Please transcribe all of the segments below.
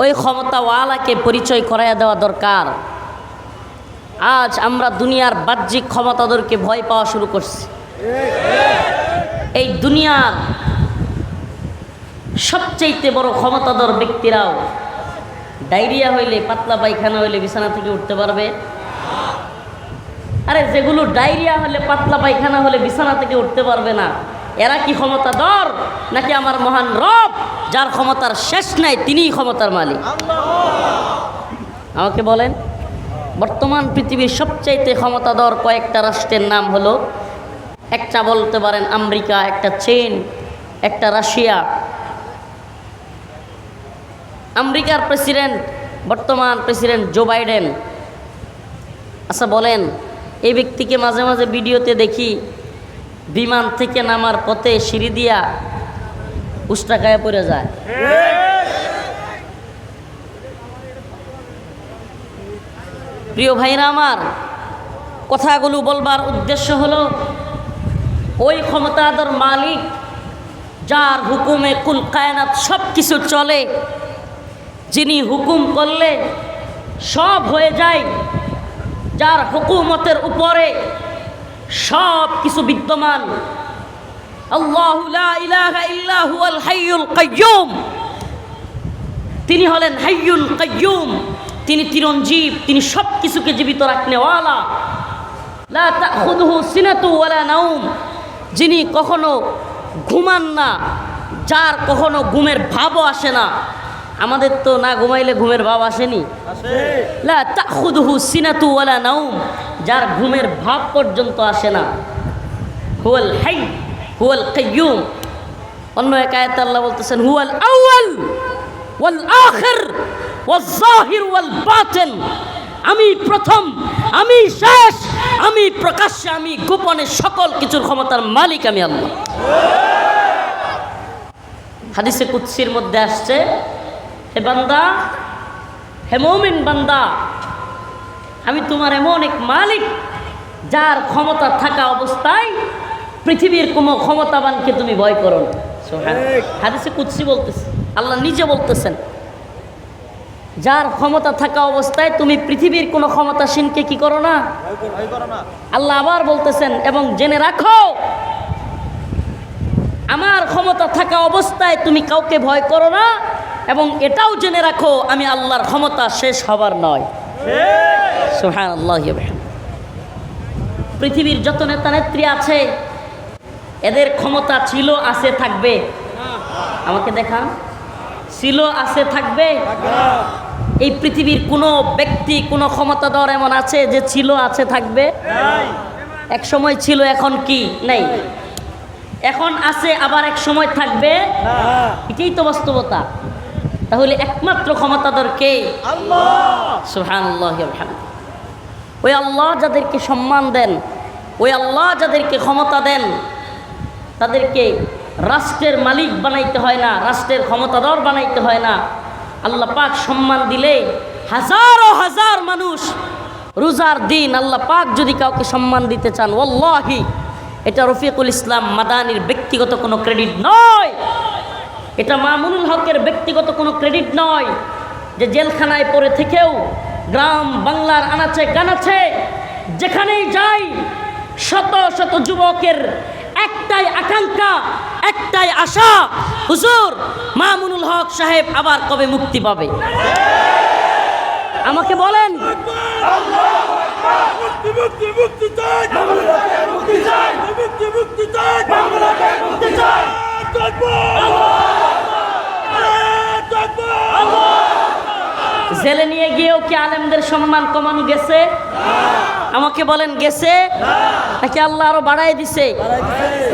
ওই ক্ষমতাওয়ালাকে পরিচয় করাইয়া দেওয়া দরকার। আজ আমরা দুনিয়ার বাহ্যিক ক্ষমতাদেরকে ভয় পাওয়া শুরু করছি। এই দুনিয়ার সবচাইতে বড় ক্ষমতাধর ব্যক্তিরাও ডায়রিয়া হইলে, পাতলা পায়খানা হইলে বিছানা থেকে উঠতে পারবে। আরে যেগুলো ডায়রিয়া হলে পাতলা পায়খানা হলে বিছানা থেকে উঠতে পারবে না, এরা কি ক্ষমতাধর নাকি আমার মহান রব? যার ক্ষমতার শেষ নাই, তিনিই ক্ষমতার মালিক। আমাকে বলেন, বর্তমান পৃথিবীর সবচাইতে ক্ষমতাধর কয়েকটা রাষ্ট্রের নাম হলো, একটা বলতে পারেন আমেরিকা, একটা চীন, একটা রাশিয়া। আমেরিকার প্রেসিডেন্ট, বর্তমান প্রেসিডেন্ট জো বাইডেন। আচ্ছা বলেন, এই ব্যক্তিকে মাঝে মাঝে ভিডিওতে দেখি, বিমান থেকে নামার পথে সিঁড়ি দিয়া উষ্টাকায় পড়ে যায়। প্রিয় ভাইরা আমার, কথাগুলো বলবার উদ্দেশ্য হলো, ওই ক্ষমতাধর মালিক, যার হুকুমে কুল কায়নাত সব কিছু চলে, যিনি হুকুম করলে সব হয়ে যায়, যার হুকুমতের উপরে সব কিছু বিদ্যমান আল্লাহ লা ইলাহা ইল্লা হুয়াল হাইয়ুল কাইয়্যুম। তিনি হলেন হাইয়ুল কাইয়ুম তিনি চিরঞ্জীব তিনি সব কিছুকে জীবিত রাখনেওয়ালা। লা তাখুদুহু সিনাতু ওয়ালা নাউম যিনি কখনো ঘুমান না যার কখনো ঘুমের ভাবও আসে না। আমাদের তো না ঘুমাইলে ঘুমের ভাব আসেনি। লা তাখুদুহু সিনাতু ওয়ালা নাউম যার ঘুমের ভাব পর্যন্ত আসে না। হুয়াল হাই। হুয়াল কাইয়ুম। অন্য এক আয়াত আল্লাহ বলতেছেন, হুয়াল আউয়াল ওয়াল আখির ওয়াল জাহির ওয়াল বাতিন। আমি প্রথম, আমি শেষ, আমি প্রকাশ্যে, আমি গোপনে সকল কিছুর ক্ষমতার মালিক আমি আল্লাহ। হাদিসে কুৎসির মধ্যে আসছে, হে বান্দা, হে মৌমিন বান্দা, আমি তোমার এমন এক মালিক, যার ক্ষমতা থাকা অবস্থায় পৃথিবীর কোনো ক্ষমতাবানকে তুমি ভয় করো না। হাদিসে কুৎসি বলতেছে আল্লাহ নিজে বলতেছেন যার ক্ষমতা থাকা অবস্থায় তুমি পৃথিবীর কোনো ক্ষমতাসীনকে কি করো না? আল্লাহ আবার বলতেছেন এবং জেনে রাখো আমার ক্ষমতা থাকা অবস্থায় তুমি কাউকে ভয় করো না এবং এটাও জেনে রাখো আমি আল্লাহর ক্ষমতা শেষ হবার নয়। সুহান আল্লাহ পৃথিবীর যত নেতা নেত্রী আছে এদের ক্ষমতা ছিল, আছে, থাকবে। আমাকে দেখান। ছিল, আছে, থাকবে। এই পৃথিবীর কোনো ব্যক্তি, কোনো ক্ষমতাধর এমন আছে যে ছিল, আছে, থাকবে? এক সময় ছিল, এখন কি? নেই। এখন আছে, আবার এক সময় থাকবে? এটাই তো বাস্তবতা। তাহলে একমাত্র ক্ষমতাধর কে। ওই আল্লাহ যাদেরকে সম্মান দেন, ওই আল্লাহ যাদেরকে ক্ষমতা দেন তাদেরকে রাষ্ট্রের মালিক বানাইতে হয় না, রাষ্ট্রের ক্ষমতাধর বানাইতে হয় না। আল্লাহ পাক সম্মান দিলে হাজারো হাজার মানুষ রোজার দিন আল্লাহ পাক যদি কাউকে সম্মান দিতে চান ওল্লাহি এটা রফিকুল ইসলাম মাদানির ব্যক্তিগত কোনো ক্রেডিট নয়। এটা মামুনুল হকের ব্যক্তিগত কোনো ক্রেডিট নয় যে জেলখানায় পড়ে থেকেও গ্রাম বাংলার আনাচে কানাচে যেখানেই যাই, শত শত যুবকের একটাই আকাঙ্ক্ষা একটাই আশা। হুজুর মামুনুল হক সাহেব আবার কবে মুক্তি পাবে? আমাকে বলেন। জেলে নিয়ে গিয়েও কি আলেমদের সম্মান কমানো গেছে? আমাকে বলেন, গেছে? নাকি আল্লাহ আরও বাড়াই দিছে?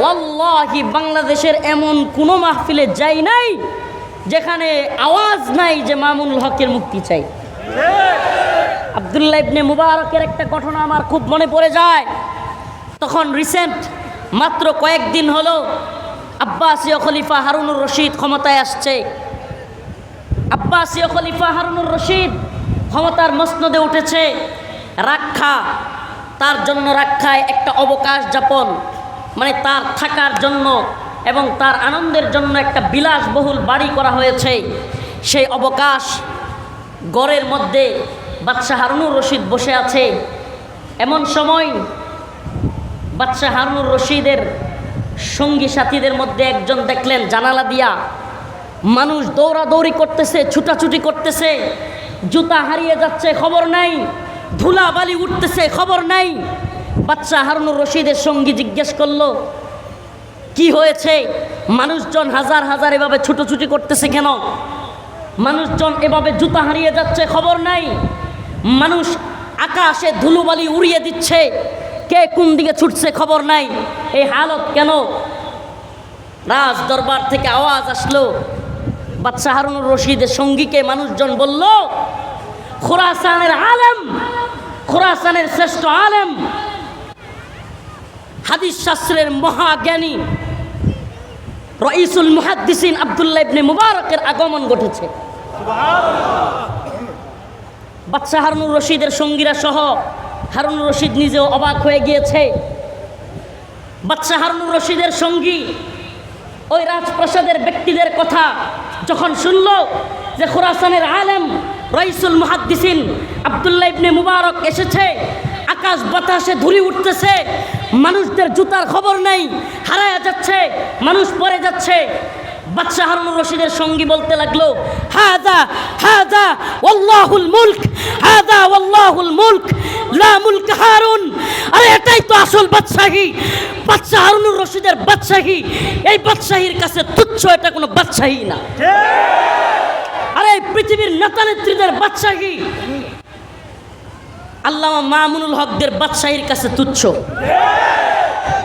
ওয়াল্লাহি, বাংলাদেশের এমন কোনো মাহফিলে যাই নাই যেখানে আওয়াজ নাই যে মামুনুল হকের মুক্তি চাই। আবদুল্লাহ ইবনে মুবারকের একটা ঘটনা আমার খুব মনে পড়ে যায়। তখন রিসেন্ট মাত্র কয়েকদিন হলো, আব্বাসীয় খলিফা হারুনুর রশিদ ক্ষমতায় আসছে। আব্বাসীয় খলিফা হারুনুর রশিদ ক্ষমতার মসনদে উঠেছে। রাক্ষা, তার জন্য রাক্ষায় একটা অবকাশ যাপন মানে তার থাকার জন্য এবং তার আনন্দের জন্য একটা বিলাসবহুল বাড়ি করা হয়েছে। সেই অবকাশ গড়ের মধ্যে বাদশাহ হারুনুর রশিদ বসে আছে। এমন সময় বাদশাহ হারুনুর রশিদের সঙ্গী সাথীদের মধ্যে একজন দেখলেন জানালা দিয়া। মানুষ দৌড়াদৌড়ি করতেছে, ছুটাছুটি করতেছে, জুতা হারিয়ে যাচ্ছে, খবর নাই ধুলা বালি উঠতেছে, খবর নাই। বাচ্চা হারুনুর রশিদের সঙ্গী জিজ্ঞেস করল, কি হয়েছে? মানুষজন হাজার হাজার এভাবে ছুটোছুটি করতেছে কেন? মানুষজন এভাবে জুতা হারিয়ে যাচ্ছে, খবর নাই। মানুষ আকাশে ধুলোবালি উড়িয়ে দিচ্ছে, কে কোন দিকে ছুটছে খবর নাই। এই হালত কেন? রাজ দরবার থেকে আওয়াজ আসলো বাচ্চা হারুনুর রশিদের সঙ্গীকে মানুষজন বলল, খোরাসানের আলেম, খোরাসানের শ্রেষ্ঠ আলেম, হাদিস শাস্ত্রের মহাজ্ঞানী, রইসুল মুহাদ্দিসিন আব্দুল্লাহ ইবনে মুবারকের আগমন ঘটেছে। বাচ্চা হারুনুর রশিদের সঙ্গীরা সহ হারুনুর রশিদ নিজেও অবাক হয়ে গিয়েছে। বাচ্চা হারুনুর রশিদের সঙ্গী ওই রাজপ্রাসাদের ব্যক্তিদের কথা যখন শুনল যে খোরাসানের আলেম রইসুল মুহাদ্দিসিন আবদুল্লাহ ইবনে মুবারক এসেছে, আকাশ বাতাসে ধুলি উঠতেছে, মানুষদের জুতার খবর নেই, হারায় যাচ্ছে, মানুষ পরে যাচ্ছে বাদশাহ হারুনুর রশিদের সঙ্গী বলতে লাগল, হাদা হাদা, ওয়াল্লাহুল মুলক, হাদা, ওয়াল্লাহুল মুলক, লা মুলক হারুন। আরে এটাই তো আসল বাদশাহী। বাদশাহ হারুনুর রশিদের বাদশাহী। এই বাদশাহীর কাছে তুচ্ছ, এটা কোনো বাদশাহী না। আরে এই পৃথিবীর নেতা নেত্রীদের বাদশাহী। আল্লামা মামুনুল হকদের বাদশাহীর কাছে তুচ্ছ।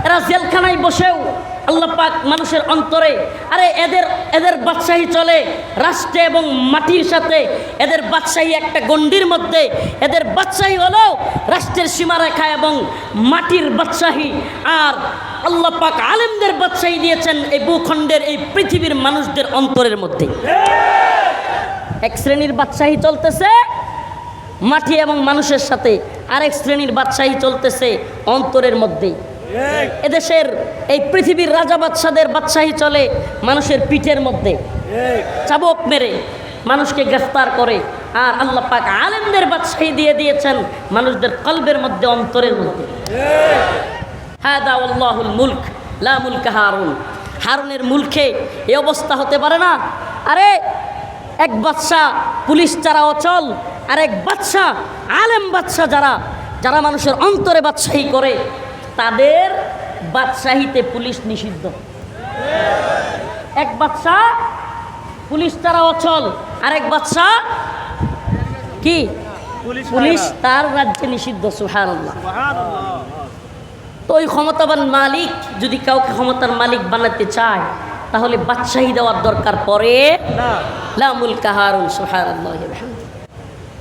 এরা জেলখানায় বসেও আল্লাহ পাক মানুষের অন্তরে, আরে এদের এদের বাদশাহী চলে রাষ্ট্রে এবং মাটির সাথে। এদের বাদশাহী একটা গণ্ডির মধ্যে। এদের বাদশাহী হলো রাষ্ট্রের সীমারেখা এবং মাটির বাদশাহী। আর আল্লাহ পাক আলেমদের বাদশাহী দিয়েছেন এই ভূখণ্ডের, এই পৃথিবীর মানুষদের অন্তরের মধ্যে। এক শ্রেণির বাদশাহী চলতেছে মাটি এবং মানুষের সাথে। আরেক শ্রেণির বাদশাহী চলতেছে অন্তরের মধ্যেই এদেশের এই পৃথিবীর রাজা বাদশাদের বাদশাহী চলে মানুষের পিঠের মধ্যে। চাবক মেরে মানুষকে গ্রেফতার করে আর আল্লাহ পাক আলেমদের বাদশাহী দিয়ে দিয়েছেন মানুষদের কলবের মধ্যে অন্তরের মধ্যে। আল্লাহুল মুলক লা মুলক হারুন। হারুনের মুলকে এই অবস্থা হতে পারে না। আরে এক বাদশা পুলিশ যারা অচল আর এক বাদশা আলেম বাদশা যারা যারা মানুষের অন্তরে বাদশাহী করে তাদের বাদশাহীতে পুলিশ নিষিদ্ধ। এক বাদশা পুলিশ তারা অচল। আরেক বাদশা কি? পুলিশ তার রাজ্যে নিষিদ্ধ সুহান তো ওই ক্ষমতাবান মালিক যদি কাউকে ক্ষমতার মালিক বানাতে চায় তাহলে বাদশাহী দেওয়ার দরকার পড়ে লামুল ওয়া বিহামদিহি।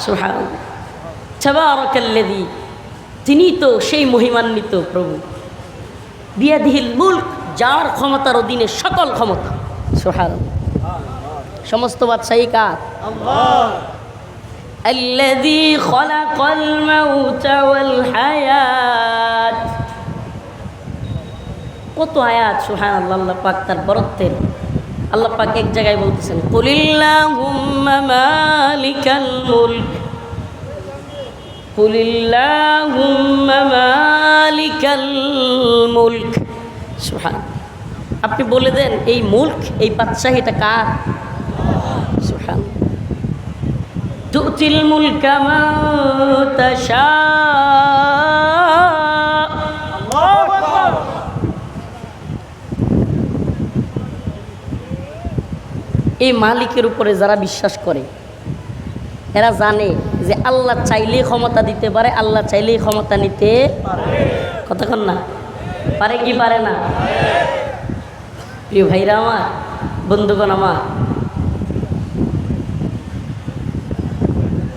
سبحان الله تبارك الذي তিনি তো সেই মহিমান্বিত প্রভু বিয়াদিহিল মুল্ক যার ক্ষমতার অধীনে সকল ক্ষমতা সোহান সমস্ত বাদশাহী কার الذي خلق الموت والحياة কত আয়াত সুহান আল্লাহ আল্লাহ পাক তার বরত্বের আল্লাহ পাক এক জায়গায় বলতেছেন মালিকাল মুলক। মুলক। আপনি বলে দেন, এই মুল্ক, এই বাদশাহীটা কার? সুহান তুতিল মুলকা মা তাশা এই মালিকের উপরে যারা বিশ্বাস করে, এরা জানে যে আল্লাহ চাইলেই ক্ষমতা দিতে পারে, আল্লাহ চাইলেই ক্ষমতা নিতে কতক্ষণ না? পারে কি পারে না? প্রিয় ভাইরা আমার, বন্ধুগণ আমার,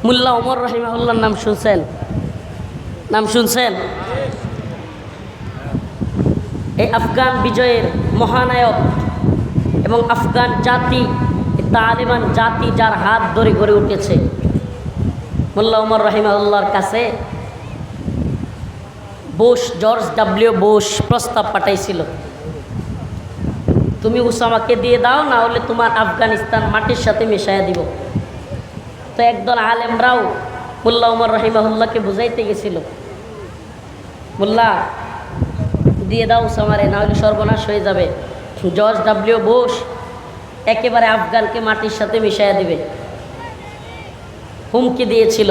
মুল্লা ওমর রহিমাউল্লার নাম শুনছেন? নাম শুনছেন? এই আফগান বিজয়ের মহানায়ক এবং আফগান জাতি তালেবান জাতি যার হাত ধরে গড়ে উঠেছে। মোল্লা ওমর রহিমাউল্লাহর কাছে বোস, জর্জ ডাব্লিউ বোস প্রস্তাব পাঠাইছিল। তুমি উসামাকে দিয়ে দাও, না হলে তোমার আফগানিস্তান মাটির সাথে মিশাইয়া দিব। তো একদল আলেমরাও মোল্লা উমর রহিমাহুল্লাহকে বুঝাইতে গেছিল। মোল্লা, দিয়ে দাও উসামারে, না হলে সর্বনাশ হয়ে যাবে। জর্জ ডাব্লিউ বোস একেবারে আফগানকে মাটির সাথে মিশাইয়া দিবে। হুমকি দিয়েছিল।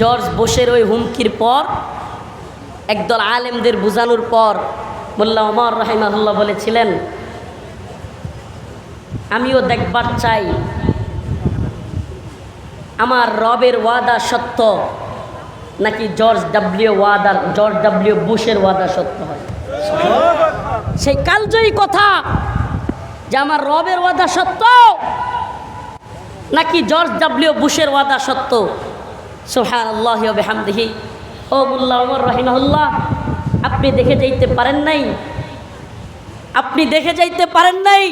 জর্জ বোসের ওই হুমকির পর, একদল আলেমদের বোঝানোর পর মোল্লা ওমর রাহিমাহুল্লাহ বলেছিলেন, আমিও দেখবার চাই, আমার রবের ওয়াদা সত্য, নাকি জর্জ ডাব্লিউ ওয়াদার জর্জ ডাব্লিউ বুশের ওয়াদা সত্য হয়? সেই কালজয়ী কথা যে আমার রবের ওয়াদা সত্য? নাকি জর্জ ডাব্লিউ বুশের ওয়াদা সত্য? সোহান আল্লাহ বেহামদিহি। ও মুল্লা ওমর রহিমাহুল্লাহ, আপনি দেখে যাইতে পারেন নাই? আপনি দেখে যাইতে পারেন নাই?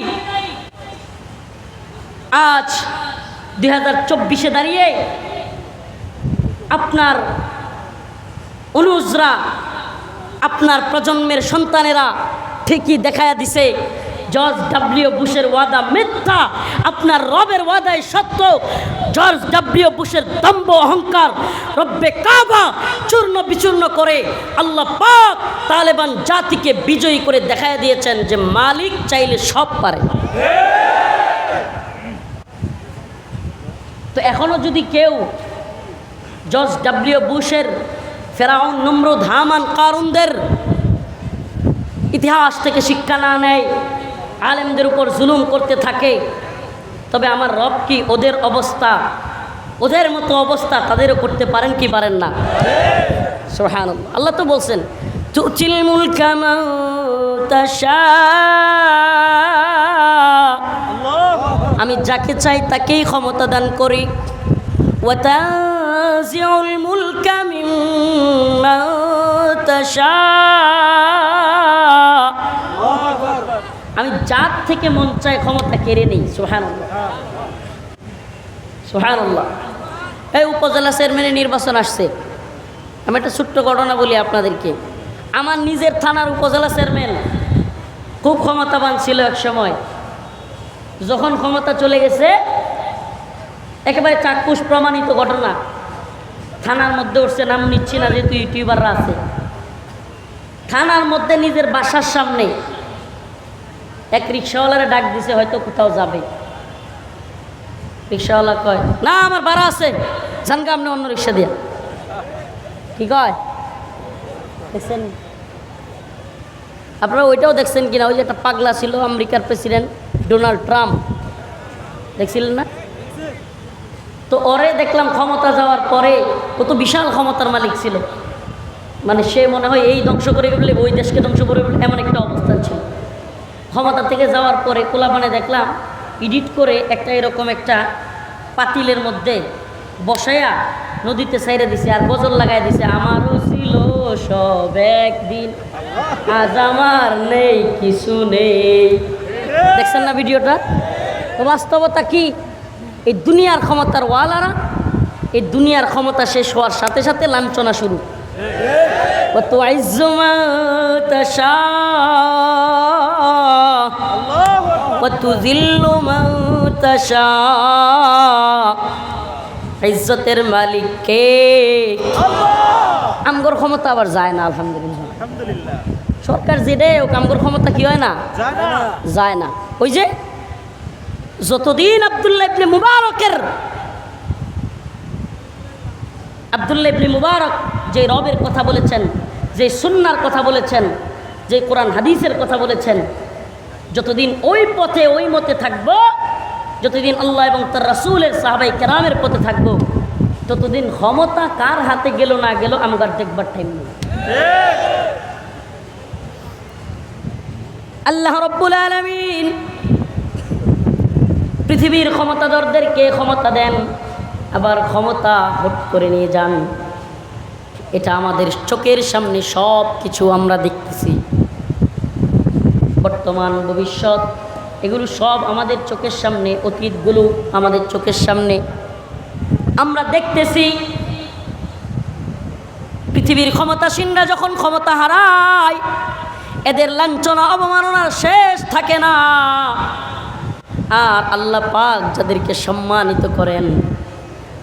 আজ দুই হাজার চব্বিশে দাঁড়িয়ে আপনার অনুজরা, আপনার প্রজন্মের সন্তানেরা ঠিকই দেখায়া দিছে। জর্জ ডাব্লিউ বুশের ওয়াদা মিথ্যা। আপনার রবের ওয়াদায় সত্য। জর্জ ডাব্লিউ বুশের দম্ভ অহংকার। রব্বে কাবা চূর্ণ বিচূর্ণ করে আল্লাহ পাক তালেবান জাতিকে বিজয়ী করে দেখায় দিয়েছেন যে মালিক চাইলে সব পারে। তো এখনও যদি কেউ জর্জ ডাব্লিউ বুশের ফেরাউন, নমরুদ, হামান, কারুনদের ইতিহাস থেকে শিক্ষা না নেয়, আলেমদের উপর জুলুম করতে থাকে। তবে আমার রব কি ওদের অবস্থা, ওদের মতো অবস্থা তাদেরও করতে পারেন কি পারেন না? সোহান আল্লাহ তো বলছেন আমি যাকে চাই তাকেই ক্ষমতা দান করি। ওয়াতাজিউল মুলকা মিম্মা تشاء আমি যার থেকে মন চাই ক্ষমতা কেড়ে নেই সোহান সোহান এই উপজেলা চেয়ারম্যানের নির্বাচন আসছে আমি একটা ছোট্ট ঘটনা বলি আপনাদেরকে আমার নিজের থানার উপজেলা চেয়ারম্যান খুব ক্ষমতাবান ছিল এক সময় যখন ক্ষমতা চলে গেছে একেবারে চাক্ষুষ প্রমাণিত ঘটনা থানার মধ্যে উঠছে নাম নিচ্ছি না যেহেতু ইউটিউবাররা আছে থানার মধ্যে নিজের বাসার সামনে। এক রিক্সাওয়ালারে ডাক দিছে, হয়তো কোথাও যাবে। রিক্সাওয়ালা কয়, না, আমার ভাড়া আছে। জানগা, আপনি অন্য রিক্সা দিয়া। কি কয়? আপনারা ওইটাও দেখছেন কিনা? ওই যে একটা পাগলা ছিল, আমেরিকার প্রেসিডেন্ট ডোনাল্ড ট্রাম্প। দেখছিলেন না? তো ওরে দেখলাম ক্ষমতা যাওয়ার পরে, কত বিশাল ক্ষমতার মালিক ছিল। মানে সে মনে হয় এই ধ্বংস করে ফেললে ওই দেশকে ধ্বংস করে ফেললে এমন একটা অবস্থা ছিল। ক্ষমতা থেকে যাওয়ার পরে কোলাপানে দেখলাম এডিট করে একটা এরকম একটা পাতিলের মধ্যে বসায়া নদীতে সাইরে দিছে আর গজল লাগাই দিছে, আমারও ছিল সব একদিন, আজ আমার নেই, কিছু নেই। দেখছেন না ভিডিওটা? বাস্তবতা কি? এই দুনিয়ার ক্ষমতার ওয়ালারা, এই দুনিয়ার ক্ষমতা শেষ হওয়ার সাথে সাথে লাঞ্ছনা শুরু। জিল্লু ইজ্জতের মালিক কে আমগর ক্ষমতা আবার যায় না আলহামদুলিল্লাহ। সরকার যেটাই হোক আমগর ক্ষমতা কি হয় না। যায় না। ওই যে যতদিন আবদুল্লাহ ইবনে মুবারকের আবদুল্লাহ ইবনে মুবারক যে রবের কথা বলেছেন, যে সুন্নার কথা বলেছেন, যে কোরআন হাদিসের কথা বলেছেন, যতদিন ওই পথে ওই মতে থাকব, যতদিন আল্লাহ এবং তার রাসূলের সাহাবাই কেরামের পথে থাকব, ততদিন ক্ষমতা কার হাতে গেল না গেল আমগার দেখবার টাইম নেই। আল্লাহ রব্বুল আলমিন পৃথিবীর ক্ষমতাধরদেরকে ক্ষমতা দেন, আবার ক্ষমতা হট করে নিয়ে যান। এটা আমাদের চোখের সামনে সব কিছু আমরা দেখতেছি। বর্তমান, ভবিষ্যৎ, এগুলো সব আমাদের চোখের সামনে, অতীতগুলো আমাদের চোখের সামনে। আমরা দেখতেছি, পৃথিবীর ক্ষমতাসীনরা যখন ক্ষমতা হারায়, এদের লাঞ্ছনা, অবমাননার শেষ থাকে না। আর আল্লাহ পাক যাদেরকে সম্মানিত করেন,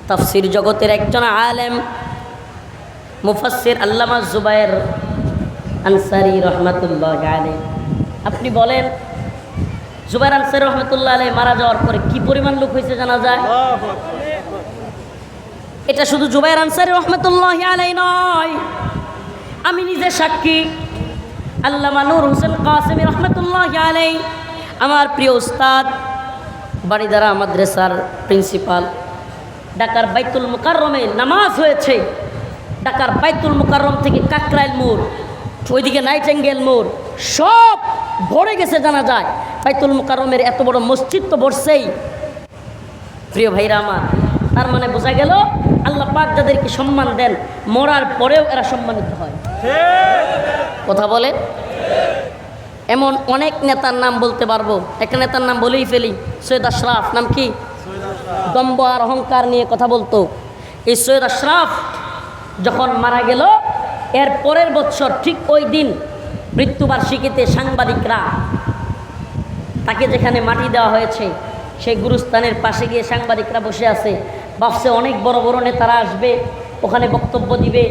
তাফসির জগতের একজন আলেম মুফাসির আল্লামা জুবায়ের আনসারি রহমাতুল্লাহ আলী আপনি বলেন, জুবাইর আনসারি রহমতুল্লাহ আলী মারা যাওয়ার পরে কি পরিমাণ লোক হয়েছে জানা যায়? এটা শুধু জুবাইর আনসারি রহমতুল্লাহ আলাই নয়। আমি নিজে সাক্ষী, আল্লামা নূর হোসেন কাসেমি রহমতুল্লাহ আলাই আমার প্রিয় উস্তাদ বাড়িদারা মাদ্রাসার প্রিন্সিপাল, ঢাকার বাইতুল মুকাররমে নামাজ হয়েছে। ঢাকার বাইতুল মুকাররম থেকে কাকরাইল মোড়, ওইদিকে নাইটেঙ্গেল মোড়, সব ভরে গেছে জানা যায়। বাইতুল মুকাররমের এত বড় মসজিদ তো বসছেই প্রিয় ভাইরা আমার, তার মানে বোঝা গেল আল্লাহ পাক যাদেরকে সম্মান দেন, মরার পরেও এরা সম্মানিত হয়। কথা বলে এমন অনেক নেতার নাম বলতে পারব। একটা নেতার নাম বলেই ফেলি, সৈয়দ আশরাফ, নাম কি? দম্ব আর অহংকার নিয়ে কথা বলতো। এই সৈয়দ আশরাফ যখন মারা গেল এর পরের বছর ঠিক ওই দিন মৃত্যুবার্ষিকীতে সাংবাদিকরা তাকে যেখানে মাটি দেওয়া হয়েছে সেই গুরুস্থানের পাশে গিয়ে সাংবাদিকরা বসে আছে। ভাবছে অনেক বড় বড় নেতারা আসবে ওখানে বক্তব্য দিবে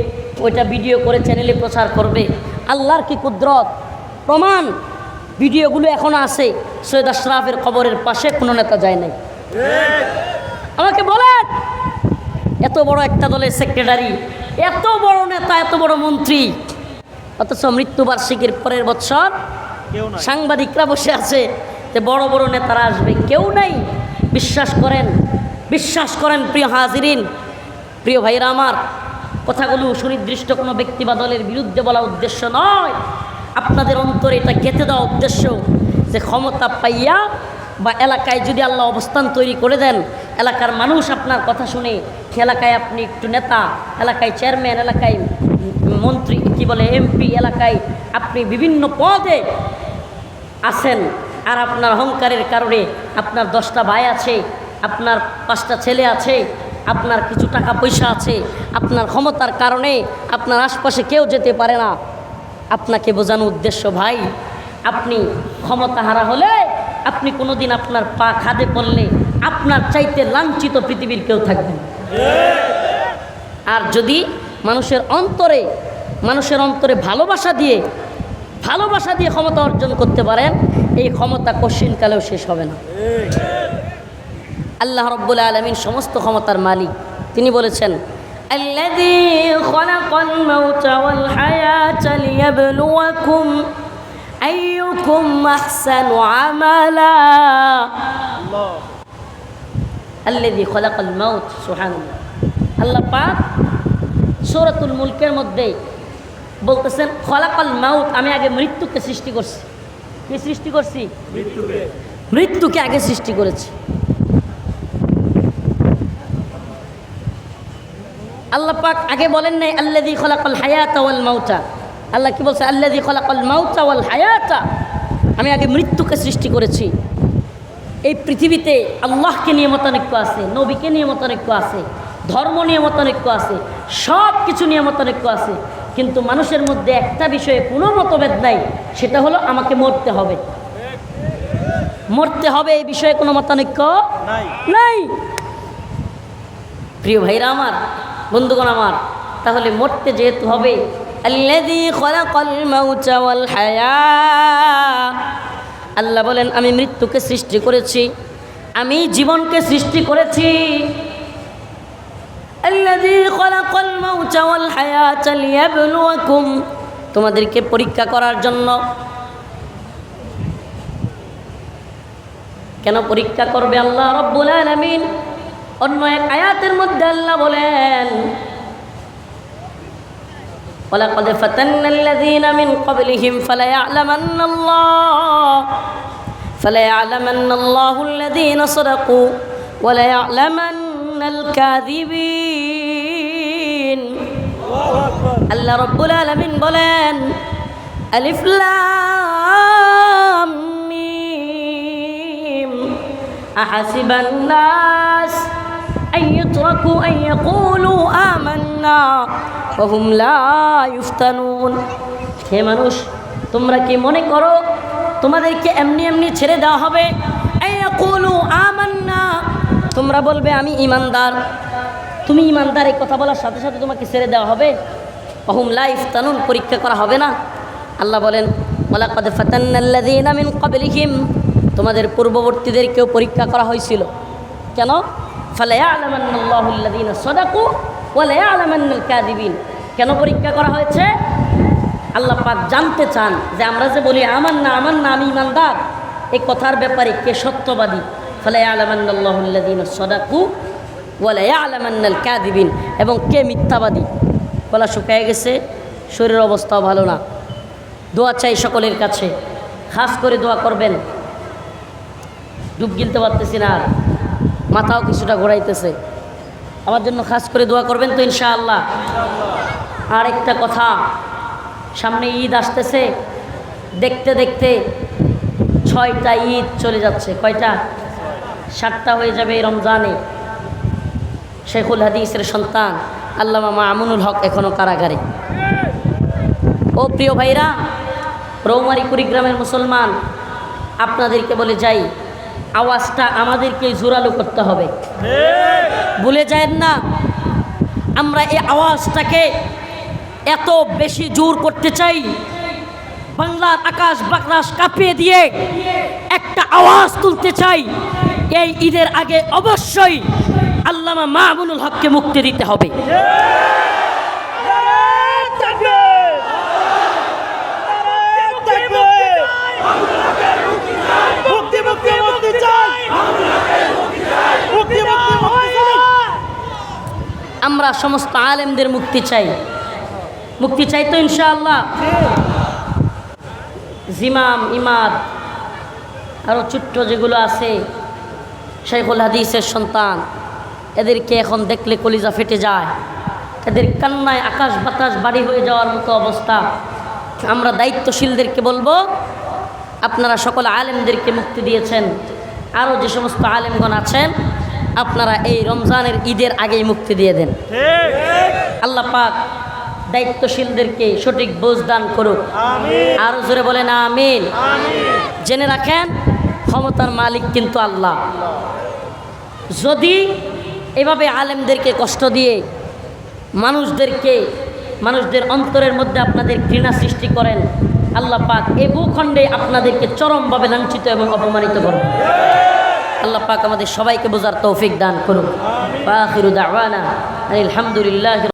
ওইটা ভিডিও করে চ্যানেলে প্রচার করবে। আল্লাহর কি কুদরত? প্রমাণ? ভিডিওগুলো এখনও আছে সৈয়দ আশরাফের কবরের পাশে কোনো নেতা যায় নাই। আমাকে বলেন এত বড় একটা দলের সেক্রেটারি এত বড় নেতা এত বড় মন্ত্রী। অথচ মৃত্যুবার্ষিকীর পরের বছর সাংবাদিকরা বসে আছে যে বড় বড় নেতারা আসবে। কেউ নাই। বিশ্বাস করেন বিশ্বাস করেন প্রিয় হাজিরিন। প্রিয় ভাইরা আমার কথাগুলো সুনির্দিষ্ট কোনো ব্যক্তি বা দলের বিরুদ্ধে বলা উদ্দেশ্য নয়। আপনাদের অন্তরে এটা গেঁথে দেওয়া উদ্দেশ্য যে ক্ষমতা পাইয়া বা এলাকায় যদি আল্লাহ অবস্থান তৈরি করে দেন এলাকার মানুষ আপনার কথা শুনে এলাকায় আপনি একটু নেতা, এলাকায় চেয়ারম্যান এলাকায় মন্ত্রী, কি বলে এমপি এলাকায় আপনি বিভিন্ন পদে আছেন আর আপনার অহংকারের কারণে আপনার দশটা ভাই আছে, আপনার পাঁচটা ছেলে আছে, আপনার কিছু টাকা পয়সা আছে, আপনার ক্ষমতার কারণে আপনার আশপাশে কেউ যেতে পারে না। আপনাকে বোঝানো উদ্দেশ্য, ভাই, আপনি ক্ষমতা হারা হলে আপনি কোনোদিন আপনার পা খাদে পড়লে আপনার চাইতে লাঞ্ছিত পৃথিবীর কেউ থাকবেন আর যদি মানুষের অন্তরে মানুষের অন্তরে ভালোবাসা দিয়ে ভালোবাসা দিয়ে ক্ষমতা অর্জন করতে পারেন এই ক্ষমতা কশিনকালেও শেষ হবে না আল্লাহ রব্বুল আলমিন সমস্ত ক্ষমতার মালিক তিনি বলেছেন الذي خلق الموت والحياة ليبلوكم أيكم أحسن عملا الذي আল্লেদি খলাকাল মাউত সোহানুল্লাহ আল্লাহ পাক সৌরাতুল মুলকের মধ্যেই বলতেছেন খলাকাল মাউত আমি আগে মৃত্যুকে সৃষ্টি করছি। কি সৃষ্টি করছি? মৃত্যুকে। আগে সৃষ্টি করেছি। আল্লাহ পাক আগে বলেন নাই আল্লাদি খলাকল হায়াত ওয়াল মাউতা। আল্লাহ কি বলছে? আল্লাদি খলাকল মাউতা ওয়াল হায়াতা। আমি আগে মৃত্যুকে সৃষ্টি করেছি। এই পৃথিবীতে আল্লাহকে নিয়ে মতানৈক্য আছে নবীকে নিয়ে মতানৈক্য আছে ধর্ম নিয়ে মতানৈক্য আছে সব কিছু নিয়ে মতানৈক্য আছে কিন্তু মানুষের মধ্যে একটা বিষয়ে কোনো মতভেদ নাই সেটা হলো আমাকে মরতে হবে। মরতে হবে এই বিষয়ে কোনো মতানৈক্য নাই। প্রিয় ভাইরা আমার বন্ধুগণ আমার তাহলে মরতে যেহেতু হবে আল্লাযী খলাকাল মাউতা ওয়াল হায়া আল্লাহ বলেন, আমি মৃত্যুকে সৃষ্টি করেছি। আমি জীবনকে সৃষ্টি করেছি। তোমাদেরকে পরীক্ষা করার জন্য। কেন পরীক্ষা করবে আল্লাহ রব্বুল আলামিন? অন্য এক আয়াতের মধ্যে আল্লাহ বলেন ولقد فتنا الذين من قبلهم فليعلمن الله فليعلمن الله الذين صدقوا وليعلمن الكاذبين আল্লাহ রব্বুল আলমিন বলেন আলিফ লাম মিম আহাসিবান নাস أن يتركوا أن يقولوا آمنا হে মানুষ, তোমরা কি মনে করো তোমাদেরকে এমনি এমনি ছেড়ে দেওয়া হবে? তোমরা বলবে, আমি ইমানদার। তুমি ইমানদার, এই কথা বলার সাথে সাথে তোমাকে ছেড়ে দেওয়া হবে। লা ইফতানুন, পরীক্ষা করা হবে না। আল্লাহ বলেন ওলাকদ তোমাদের পূর্ববর্তীদেরকেও পরীক্ষা করা হয়েছিল। কেন? ফালায়ালামান্নাল্লাহুল্লাযীনা সদাকু। ওয়া লায়ালামান্নাল কাযিবিন। কেন পরীক্ষা করা হয়েছে? আল্লাহ পাক জানতে চান যে আমরা যে বলি আমার না আমার না আমি ইমানদার। এই কথার ব্যাপারে কে সত্যবাদী? ফালায়ালামান্নাল্লাহু আল্লাযীনা সাদাকু ওয়ালায়ালামান্নাল কাযিবিন। এবং কে মিথ্যাবাদী? গলা শুকায় গেছে, শরীরের অবস্থাও ভালো না। দোয়া চাই সকলের কাছে। খাস করে দোয়া করবেন। ডুব গিলতে পারতেছি না মাথাও কিছুটা ঘোরাইতেছে। আমার জন্য খাস করে দোয়া করবেন তো ইনশাআল্লাহ। আর একটা কথা, সামনে ঈদ আসতেছে, দেখতে দেখতে ছয়টা ঈদ চলে যাচ্ছে। কয়টা? সাতটা হয়ে যাবে রমজানে। শেখুল হাদিসের সন্তান, আল্লামা মামুনুল হক এখনও কারাগারে। ও প্রিয় ভাইরা রৌমারি কুড়িগ্রামের মুসলমান, আপনাদেরকে বলে যাই আওয়াজটা আমাদেরকে জোরালো করতে হবে। ভুলে যায় না, আমরা এই আওয়াজটাকে এত বেশি জোর করতে চাই, বাংলার আকাশ বাকরাস কাঁপিয়ে দিয়ে একটা আওয়াজ তুলতে চাই। এই ঈদের আগে অবশ্যই আল্লামা মামুনুল হককে মুক্তি দিতে হবে মুক্তি মুক্তি মুক্তি চাই মুক্তি মুক্তি মুক্তি চাই আমরা সমস্ত আলেমদের মুক্তি চাই। মুক্তি চাই তো ইনশাআল্লাহ। জিমাম ইমাদ আরও ছোট্ট যেগুলো আছে শেখুল হাদিসের সন্তান, এদেরকে এখন দেখলে কলিজা ফেটে যায়। এদের কান্নায় আকাশ বাতাস বাড়ি হয়ে যাওয়ার মতো অবস্থা। আমরা দায়িত্বশীলদেরকে বলব, আপনারা সকল আলেমদেরকে মুক্তি দিয়েছেন। আরও যে সমস্ত আলেমগণ আছেন আপনারা এই রমজানের ঈদের আগেই মুক্তি দিয়ে দেন। আল্লাহ পাক দায়িত্বশীলদেরকে সঠিক বোঝ দান করুক। আরও জোরে বলেন আমিন। জেনে রাখেন ক্ষমতার মালিক কিন্তু আল্লাহ। যদি এভাবে আলেমদেরকে কষ্ট দিয়ে মানুষদেরকে মানুষদের অন্তরের মধ্যে আপনাদের ঘৃণা সৃষ্টি করেন আল্লাহ পাক এ ভূখণ্ডে আপনাদেরকে চরমভাবে লাঞ্ছিত এবং অপমানিত করবেন। আল্লাহ পাক আমাদের সবাইকে বোঝার তৌফিক দান করুন আলহামদুলিল্লাহ